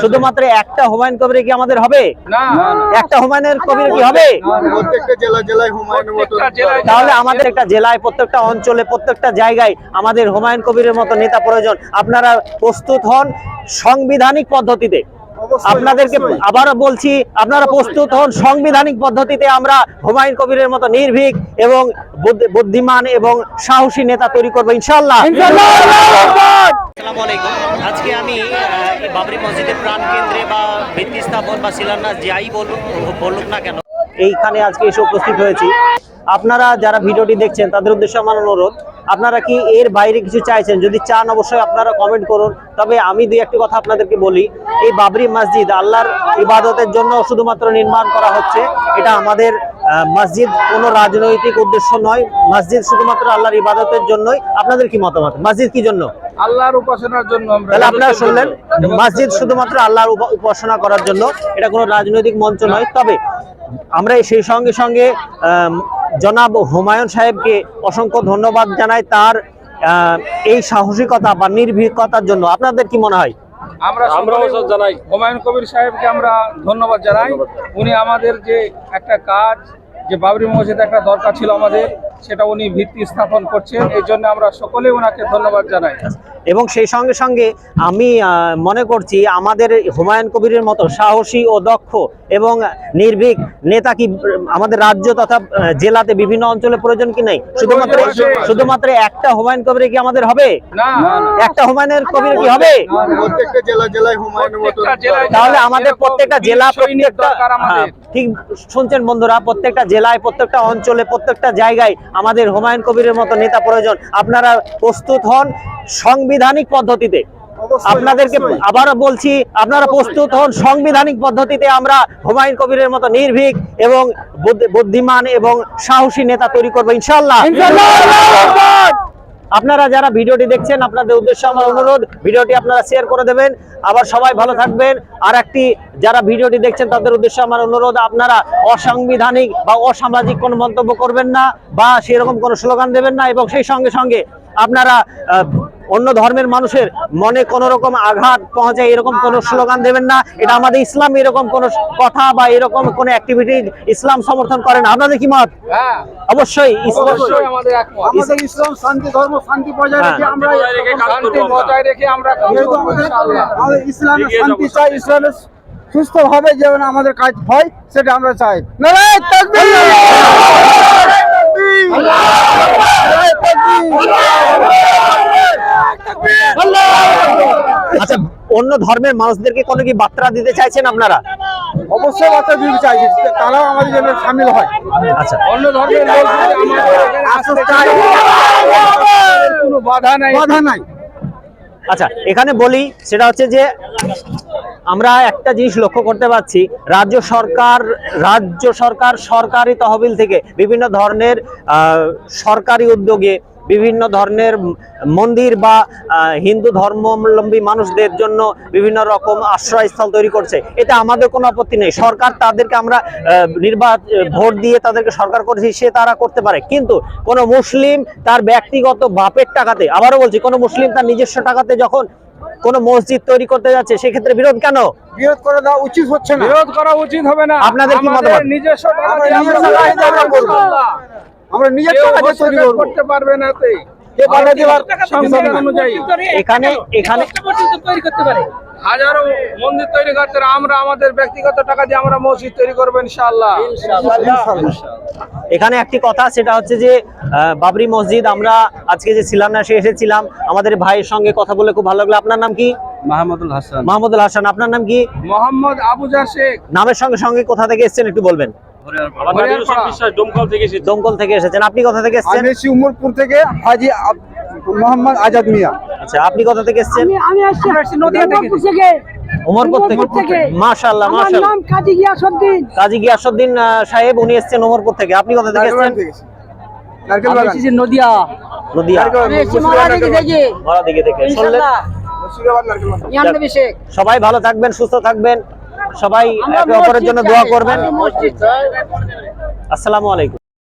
শুধুমাত্র একটা হুমায়ুন কবির কি আমাদের হবে? একটা হুমায়ুনের কবির কি হবে? প্রত্যেকটা জেলা জেলায় হুমায়ুনের মতো প্রত্যেকটা জেলায় তাহলে আমাদের একটা জেলায় প্রত্যেকটা অঞ্চলে প্রত্যেকটা জায়গায় আমাদের হুমায়ুন কবিরের মতো নেতা প্রয়োজন। আপনারা প্রস্তুত হন সাংবিধানিক পদ্ধতিতে। আপনাদেরকে আবারও বলছি আপনারা প্রস্তুত হন সাংবিধানিক পদ্ধতিতে আমরা হুমায়ুন কবিরের মতো নির্ভীক এবং বুদ্ধি- বুদ্ধিমান এবং সাহসী নেতা তৈরি করব ইনশাল্লাহ আসসালামু আলাইকুম আজকে আমি আহ, এই বাবরি মসজিদের প্রাণ কেন্দ্রে বা ভিত্তি স্থাপন বা শিলান্যাস যাই বলুক বলুক না কেন। এইখানে আজকে এসে উপস্থিত হয়েছি। আপনারা যারা ভিডিওটি দেখছেন, তাদের উদ্দেশ্যে আমার অনুরোধ, আপনারা কি এর বাইরে কিছু চাইছেন? যদি চান, অবশ্যই আপনারা কমেন্ট করুন। তবে আমি দুই একটি কথা আপনাদেরকে বলি, এই বাবরি মসজিদ আল্লাহর ইবাদতের জন্য শুধুমাত্র নির্মাণ করা হচ্ছে। এটা আমাদের মসজিদ কোনো রাজনৈতিক উদ্দেশ্য নয়। মসজিদ শুধুমাত্র আল্লাহর ইবাদতের জন্যই। আপনাদের কি মতামত? মসজিদ কি জন্য? আল্লাহর উপাসনার জন্য আমরা তাহলে আপনারা শুনলেন মসজিদ শুধুমাত্র আল্লাহর উপ- উপাসনা করার জন্য। এটা কোনো রাজনৈতিক মঞ্চ নয়। তবে আমরা সেই সঙ্গে সঙ্গে জনাব হুমায়ুন সাহেবকে অসংখ্য ধন্যবাদ জানাই তার এই সাহসিকতা বা নির্ভীকতার জন্য। আপনাদের কি মনে হয়? আমরা আমরাও জানাই। হুমায়ুন কবির সাহেবকে আমরা ধন্যবাদ জানাই। উনি আমাদের যে একটা কাজ যে বাবরি মসজিদ একটা দরকার ছিল আমাদের সেটা উনি ভিত্তি স্থাপন করছেন এই জন্য আমরা সকলেই ওনাকে ধন্যবাদ জানাই। এবং সেই সঙ্গে সঙ্গে আমি মনে করছি আমাদের হুমায়ুন কবিরের মতো সাহসী ও দক্ষ এবং নির্ভীক নেতা কি আমাদের রাজ্য তথা জেলাতে বিভিন্ন অঞ্চলে প্রয়োজন কি নেই? শুধুমাত্র শুধুমাত্র একটা হুমায়ুন কবির কি আমাদের হবে? একটা হুমায়ুনের কবির কি হবে? প্রত্যেকটা জেলা জেলায় হুমায়ুনের মতো প্রত্যেকটা জেলায় তাহলে আমাদের প্রত্যেকটা জেলা প্রত্যেকটা দরকার আমাদের। হ্যাঁ, ঠিক শুনছেন বন্ধুরা প্রত্যেকটা জেলায় প্রত্যেকটা অঞ্চলে প্রত্যেকটা জায়গায় আমাদের হুমায়ুন কবিরের মতো নেতা প্রয়োজন। আপনারা প্রস্তুত হন সাংবিধানিক পদ্ধতিতে। আপনাদেরকে আবার বলছি আপনারা প্রস্তুত হন সাংবিধানিক পদ্ধতিতে আমরা হুমায়ুন কবিরের মতো নির্ভীক এবং বুদ্ধি- বুদ্ধিমান এবং সাহসী নেতা তৈরি করব। ইনশাল্লাহ আপনারা যারা ভিডিওটি দেখছেন, আপনাদের উদ্দেশ্যে আমার অনুরোধ, ভিডিওটি আপনারা শেয়ার করে দেবেন। আবার সবাই ভালো থাকবেন। আর একটি, যারা ভিডিওটি দেখছেন, তাদের উদ্দেশ্যে আমার অনুরোধ, আপনারা অসাংবিধানিক বা অসামাজিক কোনো মন্তব্য করবেন না বা সেরকম কোনো স্লোগান দেবেন না এবং সেই সঙ্গে সঙ্গে আপনারা অন্য ধর্মের মানুষের মনে কোনো রকম আঘাত পৌঁছায় এরকম কোনো স্লোগান দেবেন না। এটা আমাদের ইসলাম এরকম কোনো কথা বা এরকম কোনো অ্যাক্টিভিটি ইসলাম সমর্থন করে না। আপনাদের কি মত? হ্যাঁ। অবশ্যই ইসলাম অবশ্যই আমাদের একমত। আমাদের ইসলাম শান্তি ধর্ম শান্তি বজায় রেখে হ্যাঁ। আমরা বজায় রেখে আমরা কাজ যেহেতু করব আমাদের ইনশাআল্লাহ। আমাদের ইসলামের শান্তি চাই ইসলামের সুস্থভাবে যেমন আমাদের কাজ হয় সেটা আমরা চাই। তাকবীর! আচ্ছা অন্য ধর্মের মানুষদেরকে কোনো কি বার্তা দিতে চাইছেন আপনারা? অবশ্যই বার্তা দিতে চাই তারাও আমাদের জন্য সামিল হয়। আচ্ছা। অন্য ধর্মের কোনো বাধা নাই। বাধা নাই। আচ্ছা এখানে বলি সেটা হচ্ছে যে আমরা একটা জিনিস লক্ষ্য করতে পারছি রাজ্য সরকার রাজ্য সরকার সরকারি তহবিল থেকে বিভিন্ন ধরনের সরকারি উদ্যোগে বিভিন্ন ধরনের মন্দির বা আহ, হিন্দু ধর্মাবলম্বী মানুষদের জন্য বিভিন্ন রকম আশ্রয়স্থল তৈরি করছে। এটা আমাদের কোনো আপত্তি নেই। সরকার তাদেরকে আমরা নির্বাচন ভোট দিয়ে তাদেরকে সরকার করেছি সে তারা করতে পারে। কিন্তু কোনো মুসলিম তার ব্যক্তিগত বাপের টাকাতে আবারও বলছি কোনো মুসলিম তার নিজস্ব টাকাতে যখন কোনো মসজিদ তৈরি করতে যাচ্ছে সেক্ষেত্রে বিরোধ কেন? বিরোধ করে দেওয়া উচিত হচ্ছে না। বিরোধ করা উচিত হবে না। আপনাদের কি মতামত? নিজস্ব টাকা আমরা নিজের টাকা দিয়ে তৈরি করতে পারবে না তে। কে বাধা দেওয়ার সংবিধান অনুযায়ী। এখানে এখানে হাজারো মন্দির তৈরি করতে আমরা আমাদের ব্যক্তিগত টাকা দিয়ে আমরা মসজিদ তৈরি করব ইনশাআল্লাহ। এখানে একটি কথা সেটা হচ্ছে যে বাবরি মসজিদ আমরা আজকে যে শিলান্যাসে এসেছিলাম। আমাদের ভাইয়ের সঙ্গে কথা বলে খুব ভালো লাগল। আপনার নাম কি? মাহমুদুল হাসান। মাহমুদুল হাসান। আপনার নাম কি? মোহাম্মদ আবুজার শেখ নামের সঙ্গে সঙ্গে কোথা থেকে এসেছেন একটু বলবেন। দমকল থেকে এসেছেন। আপনি কোথা থেকে এসেছেন? আমি উমরপুর থেকে হাজি মোহাম্মদ আজাদ মিয়া। আচ্ছা আপনি কোথা থেকে এসেছেন? আমি আমি আসছি নদিয়া থেকে। ওমরপুর থেকে। মাশাআল্লাহ মাশাআল্লাহ। নাম কাজী গিয়াসউদ্দিন কাজী গিয়াসউদ্দিন সাহেব উনি এসেছেন ওমরপুর থেকে। আপনি কোথা থেকে এসেছেন? নারকেল বাগান। নদিয়া। নদিয়া। আমি এসেছি মারা থেকে থেকে। বড় দিকে থেকে। শুনলেন? ইনশাআল্লাহ। মুর্শিদাবাদ নারকেল বাগান। ইয়ানবি শেখ। সবাই ভালো থাকবেন সুস্থ থাকবেন। সবাই একে অপরের জন্য দোয়া করবেন। আসসালামু আলাইকুম